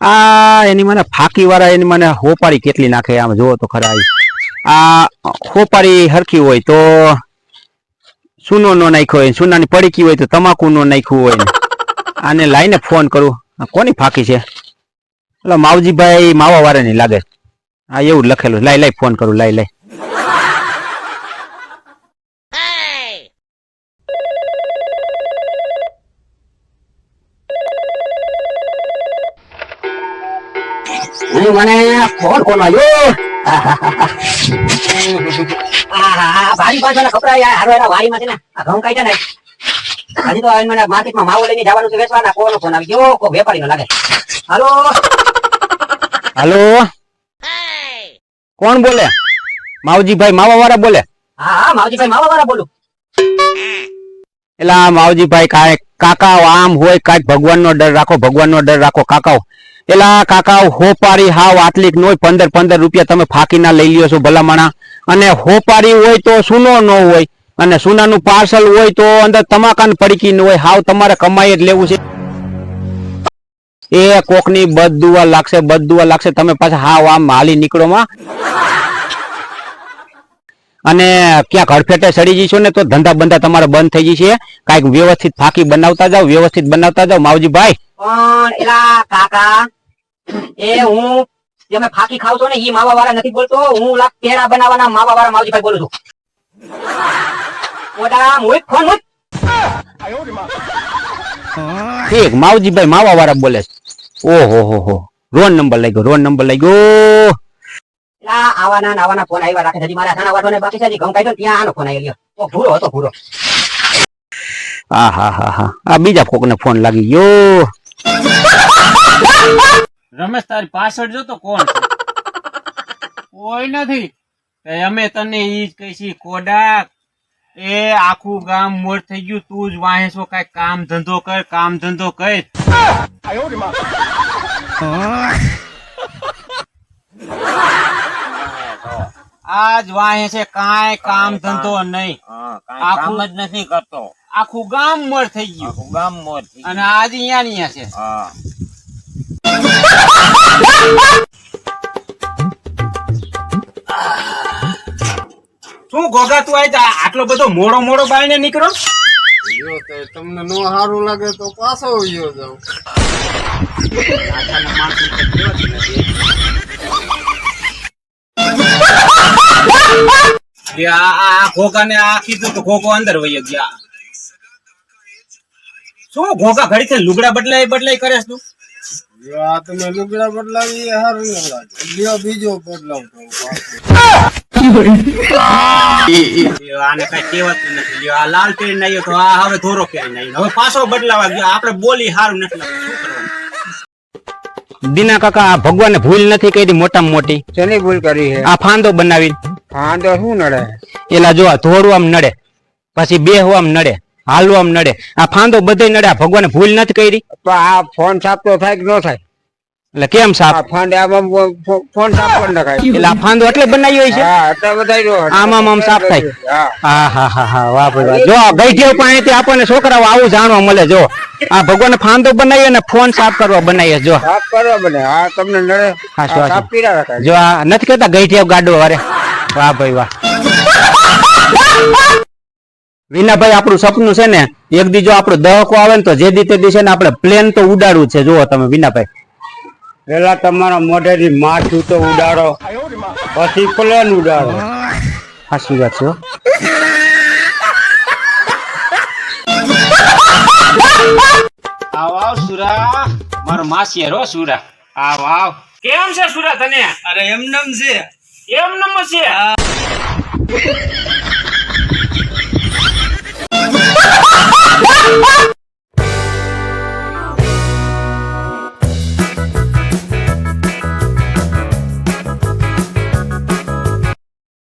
આ એની મને ફાકી વાળા એની મને હોપારી કેટલી નાખે આમ જોવો તો ખરા. આ હોપારી હરખી હોય તો સુનો નો નાખ્યો હોય સુનાની પડીકી હોય તો તમાકુ નો નાખ્યું હોય. આને લાઈને ફોન કરું. કોની ફાકી છે? એટલે માવજીભાઈ માવા વાળા ની લાગે. આ એવું લખેલું. લાઈ લાઈ, ફોન કરું. લાઈ લાઈ. હું મને ફોન કોણ આવ્યો ભારી પાછળ યાર હારો એના વાડીમાં છે ને આ ઘઉં કાઢ્યા ને. હજી તો મને માર્કેટમાં માવો લઈને જવાનું છે વેચવાના કોનો ફોન આવી? ગયો કોઈ વેપારીનો લાગે. હાલો? હાલો? કોણ બોલે? માવજીભાઈ માવા વાળા બોલે? હા હા માવજીભાઈ માવા વાળા બોલું. એલા માવજીભાઈ કાંઈ કાકા આમ હોય કાંઈક ભગવાનનો ડર રાખો ભગવાનનો ડર રાખો કાકાઓ. એલા કાકા હોપારી હાવ આટલીક નો પંદર પંદર રૂપિયા તમે ફાકીના લઈ લ્યો છો ભલામણા. અને હોપારી હોય તો સુનો ન હોય, અને સુનાનું પાર્સલ હોય તો અંદર તમાકાન પડકી ન હોય, હાવ તમારે કમાઈ જ લેવું છે. એ કોકની બદ દુવા લાગશે બદ દુવા લાગશે, તમે પાછા હાવ આમ હાલી નીકળો માં. અને ક્યાંક હડફેટે સડી જઈશું ને તો ધંધા બંધા તમારે બંધ થઈ જશે. કાંઈક વ્યવસ્થિત ફાકી બનાવતા જાઓ વ્યવસ્થિત બનાવતા જાઓ માવજીભાઈ. પણ એલા કાકા એ હું જે મેં ખાવ છો ને ઈ માવા વાળા નથી બોલતો. હું ઓલા પેડા બનાવવાના માવા વાળા માવજીભાઈ બોલું છું. ઓડા મુઈક ફોન મુઈક ઠીક માવજીભાઈ માવા વાળા બોલે છે. ઓહો હો હો. રોન નંબર લઈ ગયો રોન નંબર લઈ ગયો આવાના આવાના ફોન આવ્યા રાખે છે. હજી મારા નાના વાળોને બાકી છે. હજી ઘઉં કાઢ્યો ત્યાં આનો ફોન આવી ગયો. ઓ ભૂરો હતો ભૂરો. હા હા હા. હા આ બીજા કોકને ફોન લાગી ગયો. રમેશ તારી પાછળ જો તો કોણ કોઈ નથી. અમે તને ઈ જ કહીશી કોડાક એ આખું ગામ મોર થઈ ગયું. તું જ વાહે છો કઈ કામ ધંધો કર કામ ધંધો કર. આજ વાહે છે કાંઈ કામ ધંધો નહીં. આખું જ નથી કરતો. આખું ગામ મોર થઈ ગયું. ગામ મોર અને આજ અહીંયા ની છે. શું ગોગા તું આઈ આટલો બધો મોડો મોડો બાઈને નીકળો? તમને નો સારું લાગે તો પાછો વયો જાવ કે આ આ ઘોઘા આ કીધું તો ઘોઘો અંદર વહી ગયા. શું ઘોઘા ઘડી છે લુગડા બદલાય બદલાય કરે તું? આ તમે લુગડા બદલાવી એ ન લાગે. લ્યો બીજો બદલાવ તો. પાછો. લ્યો, આને કઈ કહેવાતું નથી. લ્યો, આ લાલ નાખ્યો તો આ હવે ધોરો નાખ્યો? હવે પાછો બદલાવા ગયો. આપણે બોલી હારું નથી. દીના કાકા આ ભગવાને ભૂલ નથી કરી મોટા મોટી? શેની ભૂલ કરી છે? આ ફાંદો બનાવી. હા તો શું નડે? એલા જો ધોળું આમ નડે પછી બેહવું આમ નડે હાલવું આમ નડે. આ ફાંદો બધે નડે આ ભગવાને ભૂલ નથી કરી? તો આ ફોન સાફ તો થાય કે ન થાય? એટલે કેમ સાફ? આ આમ ફોન સાફ કરી નખાય. એટલે આ ફાંદો એટલે બનાવ્યો છે? હા એટલે બધાય આમ આમ સાફ થાય. હા. હા હા હા વાહ ભાઈ વાહ. જો ગઈઠિયો પાસેથી આપણને છોકરાઓ આવું જાણવા મળે જો. આ ભગવાન ફાંદો બનાવીએ ને ફોન સાફ કરવા બનાવીએ જો. સાફ કરવા બને હા તમને નડે. હા, સાફ પીરા રાખે જો આ નથી કેતા ગઈઠિયા ગાડો વારે. વાહ ભાઈ વાહ. વિનાભાઈ આપણું સપનું છે ને એક દી જો આપણો દહકો આવે ને તો જે દી તે દી છે ને આપણે પ્લેન તો ઉડાડવું છે. જુઓ તમે વિનાભાઈ. પેલા તમારા મોઢેથી માથું તો ઉડાડો પછી પ્લેન ઉડાડો. સાચી વાત છે. આવ આવ સુરા મારો માસી રો સુરા. આવ આવ. કેમ છે સુરા તને? અરે એમ નમ છે. એમ નમ છે Ha ha ha!